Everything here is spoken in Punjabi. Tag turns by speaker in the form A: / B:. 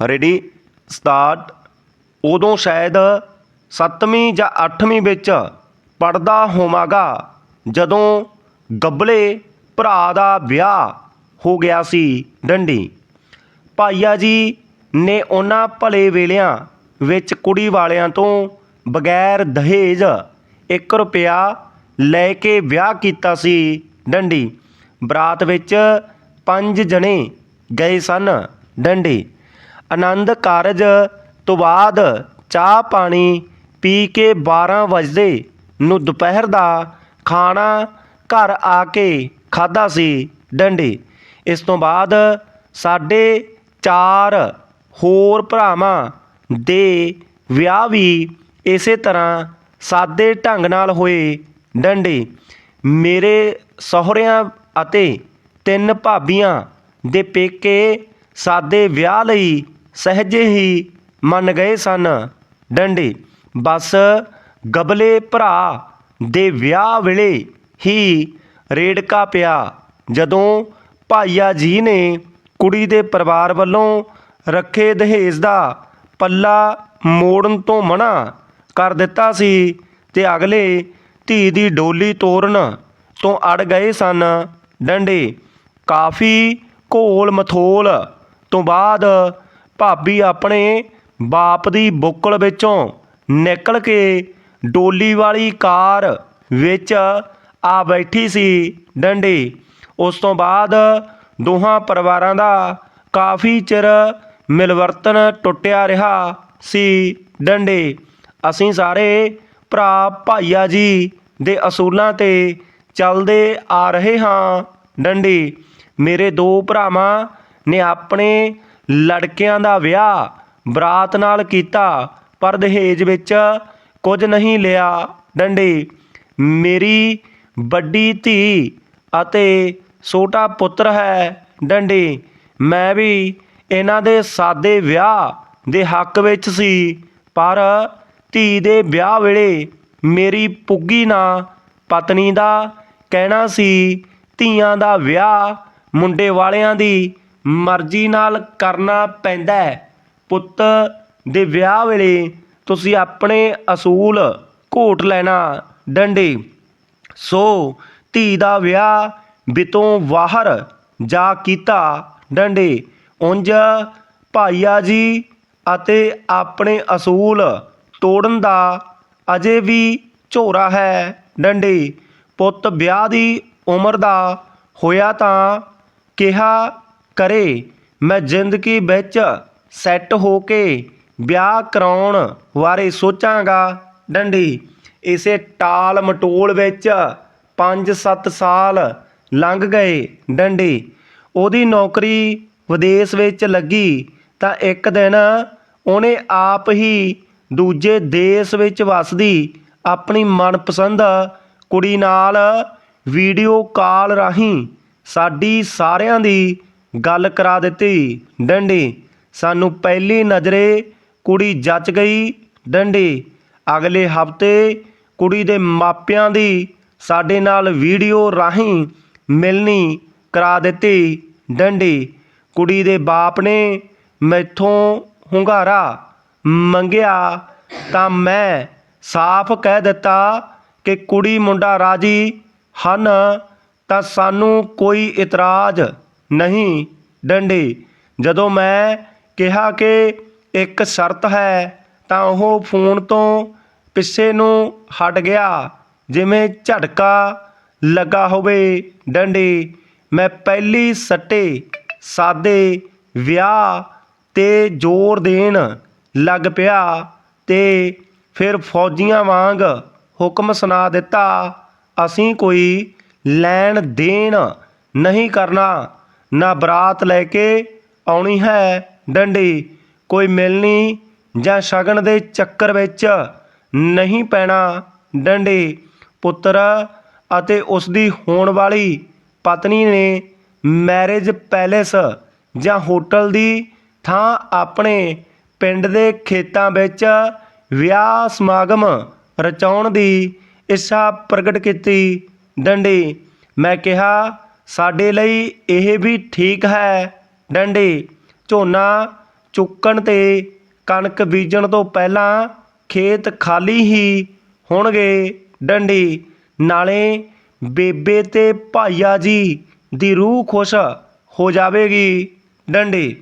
A: ਰੈਡੀ ਸਟਾਰਟ ਉਦੋਂ ਸ਼ਾਇਦ 7ਵੀਂ ਜਾਂ 8ਵੀਂ ਵਿੱਚ ਪੜਦਾ ਹੋਵਾਂਗਾ, ਜਦੋਂ ਗੱਬਲੇ ਭਰਾ ਦਾ ਵਿਆਹ ਹੋ ਗਿਆ ਸੀ ਡੰਡੀ। ਭਾਈਆ ਜੀ ਨੇ ਉਹਨਾਂ ਭਲੇ ਵੇਲਿਆਂ ਵਿੱਚ ਕੁੜੀ ਵਾਲਿਆਂ ਤੋਂ ਬਗੈਰ ਦਹੇਜ 1 ਰੁਪਿਆ ਲੈ ਕੇ ਵਿਆਹ ਕੀਤਾ ਸੀ ਡੰਡੀ। ਬਰਾਤ ਵਿੱਚ ਪੰਜ ਜਣੇ ਗਏ ਸਨ ਡੰਡੀ। ਆਨੰਦ ਕਾਰਜ ਤੋਂ ਬਾਅਦ ਚਾਹ ਪਾਣੀ ਪੀ ਕੇ 12 ਵਜੇ ਨੂੰ ਦੁਪਹਿਰ ਦਾ ਖਾਣਾ ਘਰ ਆ ਕੇ ਖਾਦਾ ਸੀ ਡੰਡੇ। ਇਸ ਤੋਂ ਬਾਅਦ ਸਾਡੇ ਚਾਰ ਹੋਰ ਭਰਾਵਾਂ ਦੇ ਵਿਆਹ ਵੀ ਇਸੇ ਤਰ੍ਹਾਂ ਸਾਦੇ ਢੰਗ ਨਾਲ ਹੋਏ ਡੰਡੇ। ਮੇਰੇ ਸਹੁਰਿਆਂ ਅਤੇ ਤਿੰਨ ਭਾਬੀਆਂ ਦੇ ਪੇਕੇ ਸਾਦੇ ਵਿਆਹ ਲਈ ਸਹਿਜੇ ਹੀ ਮੰਨ ਗਏ ਸਨ। ਡੰਡੇ, ਬਸ ਗਬਲੇ ਭਰਾ ਦੇ ਵਿਆਹ ਵੇਲੇ ਹੀ ਰੇੜਕਾ ਪਿਆ। ਜਦੋਂ ਭਾਈਆ ਜੀ ਨੇ ਕੁੜੀ ਦੇ ਪਰਿਵਾਰ ਵੱਲੋਂ ਰੱਖੇ ਦਹੇਜ ਦਾ ਪੱਲਾ ਮੋੜਨ ਤੋਂ ਮਨਾ ਕਰ ਦਿੱਤਾ ਸੀ ਤੇ ਅਗਲੇ ਧੀ ਦੀ ਡੋਲੀ ਤੋਰਨ ਤੋਂ ਅੜ ਗਏ ਸਨ। ਡੰਡੇ, ਕਾਫੀ ਘੋਲ ਮਥੋਲ ਤੋਂ ਬਾਅਦ ਭਾਬੀ ਆਪਣੇ ਬਾਪ ਦੀ ਬੁੱਕਲ ਵਿੱਚੋਂ ਨਿਕਲ ਕੇ ਡੋਲੀ ਵਾਲੀ ਕਾਰ ਵਿੱਚ ਆ ਬੈਠੀ ਸੀ ਡੰਡੀ। ਉਸ ਤੋਂ ਬਾਅਦ ਦੋਹਾਂ ਪਰਿਵਾਰਾਂ ਦਾ ਕਾਫੀ ਚਿਰ ਮਿਲਵਰਤਨ ਟੁੱਟਿਆ ਰਿਹਾ ਸੀ ਡੰਡੇ। ਅਸੀਂ ਸਾਰੇ ਭਰਾ ਭਾਈਆ ਜੀ ਦੇ ਅਸੂਲਾਂ ਤੇ ਚੱਲਦੇ ਆ ਰਹੇ ਹਾਂ ਡੰਡੀ। ਮੇਰੇ ਦੋ ਭਰਾਵਾਂ ਨੇ ਆਪਣੇ ਲੜਕਿਆਂ ਦਾ ਵਿਆਹ ਬਰਾਤ ਨਾਲ ਕੀਤਾ ਪਰ ਦਹੇਜ ਵਿੱਚ ਕੁਝ ਨਹੀਂ ਲਿਆ ਡੰਡੇ। ਮੇਰੀ ਵੱਡੀ ਧੀ ਅਤੇ ਛੋਟਾ ਪੁੱਤਰ ਹੈ ਡੰਡੇ। ਮੈਂ ਵੀ ਇਹਨਾਂ ਦੇ ਸਾਦੇ ਵਿਆਹ ਦੇ ਹੱਕ ਵਿੱਚ ਸੀ, ਪਰ ਧੀ ਦੇ ਵਿਆਹ ਵੇਲੇ ਮੇਰੀ ਪੁੱਗੀ ਨਾ ਪਤਨੀ ਦਾ ਕਹਿਣਾ ਸੀ, ਧੀਆਂ ਦਾ ਵਿਆਹ ਮੁੰਡੇ ਵਾਲਿਆਂ ਦੀ ਮਰਜ਼ੀ ਨਾਲ ਕਰਨਾ ਪੈਂਦਾ ਹੈ। ਪੁੱਤ ਦੇ ਵਿਆਹ ਵੇਲੇ ਤੁਸੀਂ ਆਪਣੇ ਅਸੂਲ ਘੋਟ ਲੈਣਾ, ਡੰਡੇ। ਸੋ ਧੀ ਦਾ ਵਿਆਹ ਬਿਤੋਂ ਬਾਹਰ ਜਾ ਕੀਤਾ ਡੰਡੇ। ਉਂਝ ਭਾਈਆ ਜੀ ਅਤੇ ਆਪਣੇ ਅਸੂਲ ਤੋੜਨ ਦਾ ਅਜੇ ਵੀ ਝੋਰਾ ਹੈ ਡੰਡੇ। ਪੁੱਤ ਵਿਆਹ ਦੀ ਉਮਰ ਦਾ ਹੋਇਆ ਤਾਂ ਕਿਹਾ ਕਰੇ। ਮੈਂ ਜ਼ਿੰਦਗੀ ਵਿੱਚ ਸੈੱਟ ਹੋ ਕੇ ਵਿਆਹ ਕਰਾਉਣ ਬਾਰੇ ਸੋਚਾਂਗਾ। ਡੰਡੀ, ਇਸੇ ਟਾਲ ਮਟੋਲ ਵਿੱਚ 5-7 ਸਾਲ ਲੰਘ ਗਏ। ਡੰਡੀ, ਉਹਦੀ ਨੌਕਰੀ ਵਿਦੇਸ਼ ਵਿੱਚ ਲੱਗੀ ਤਾਂ ਇੱਕ ਦਿਨ ਉਹਨੇ ਆਪ ਹੀ ਦੂਜੇ ਦੇਸ਼ ਵਿੱਚ ਵਸਦੀ ਆਪਣੀ ਮਨਪਸੰਦ ਕੁੜੀ ਨਾਲ ਵੀਡੀਓ ਕਾਲ ਰਾਹੀਂ ਸਾਡੀ ਸਾਰਿਆਂ ਦੀ ਗੱਲ ਕਰਾ ਦਿੱਤੀ। ਡੰਡੀ, ਸਾਨੂੰ ਪਹਿਲੀ ਨਜ਼ਰੇ ਕੁੜੀ ਜੱਚ ਗਈ। ਡੰਡੀ, ਅਗਲੇ ਹਫ਼ਤੇ ਕੁੜੀ ਦੇ ਮਾਪਿਆਂ ਦੀ ਸਾਡੇ ਨਾਲ ਵੀਡੀਓ ਰਾਹੀਂ ਮਿਲਣੀ ਕਰਾ ਦਿੱਤੀ। ਡੰਡੀ, ਕੁੜੀ ਦੇ ਬਾਪ ਨੇ ਮੈਥੋਂ ਹੁੰਗਾਰਾ ਮੰਗਿਆ ਤਾਂ ਮੈਂ ਸਾਫ਼ ਕਹਿ ਦਿੱਤਾ ਕਿ ਕੁੜੀ ਮੁੰਡਾ ਰਾਜੀ ਹਨ ਤਾਂ ਸਾਨੂੰ ਕੋਈ ਇਤਰਾਜ਼ ਨਹੀਂ ਡੰਡੀ। ਜਦੋਂ ਮੈਂ ਕਿਹਾ ਕਿ ਇੱਕ ਸ਼ਰਤ ਹੈ, ਤਾਂ ਉਹ ਫੋਨ ਤੋਂ ਪਿੱਛੇ ਨੂੰ ਹਟ ਗਿਆ, ਜਿਵੇਂ ਝਟਕਾ ਲੱਗਾ ਹੋਵੇ ਡੰਡੀ। ਮੈਂ ਪਹਿਲੀ ਸੱਟੇ, ਸਾਦੇ, ਵਿਆਹ ਤੇ ਜ਼ੋਰ ਦੇਣ ਲੱਗ ਪਿਆ ਤੇ ਫਿਰ ਫੌਜੀਆਂ ਵਾਂਗ ਹੁਕਮ ਸੁਣਾ ਦਿੱਤਾ, ਅਸੀਂ ਕੋਈ ਲੈਣ ਦੇਣ ਨਹੀਂ ਕਰਨਾ। ਨਾ ਬਰਾਤ ਲੈ ਕੇ ਆਉਣੀ ਹੈ ਡੰਡੀ, ਕੋਈ ਮਿਲਣੀ ਜਾਂ ਸ਼ਗਨ ਦੇ ਚੱਕਰ ਵਿੱਚ ਨਹੀਂ ਪੈਣਾ ਡੰਡੀ। ਪੁੱਤਰ ਅਤੇ ਉਸ ਦੀ ਹੋਣ ਵਾਲੀ ਪਤਨੀ ਨੇ ਮੈਰਿਜ ਪੈਲੇਸ ਜਾਂ ਹੋਟਲ ਦੀ ਥਾਂ ਆਪਣੇ ਪਿੰਡ ਦੇ ਖੇਤਾਂ ਵਿੱਚ ਵਿਆਹ ਸਮਾਗਮ ਰਚਾਉਣ ਦੀ ਇੱਛਾ ਪ੍ਰਗਟ ਕੀਤੀ। ਡੰਡੀ, ਮੈਂ ਕਿਹਾ ਸਾਡੇ ਲਈ ਇਹ ਵੀ ਠੀਕ ਹੈ। ਡੰਡੀ, ਝੋਨਾ ਚੁੱਕਣ ਤੇ ਕਣਕ ਬੀਜਣ ਤੋਂ ਪਹਿਲਾਂ ਖੇਤ ਖਾਲੀ ਹੀ ਹੋਣਗੇ। ਡੰਡੀ, ਨਾਲੇ ਬੇਬੇ ਅਤੇ ਭਾਈਆ ਜੀ ਦੀ ਰੂਹ ਖੁਸ਼ ਹੋ ਜਾਵੇਗੀ। ਡੰਡੀ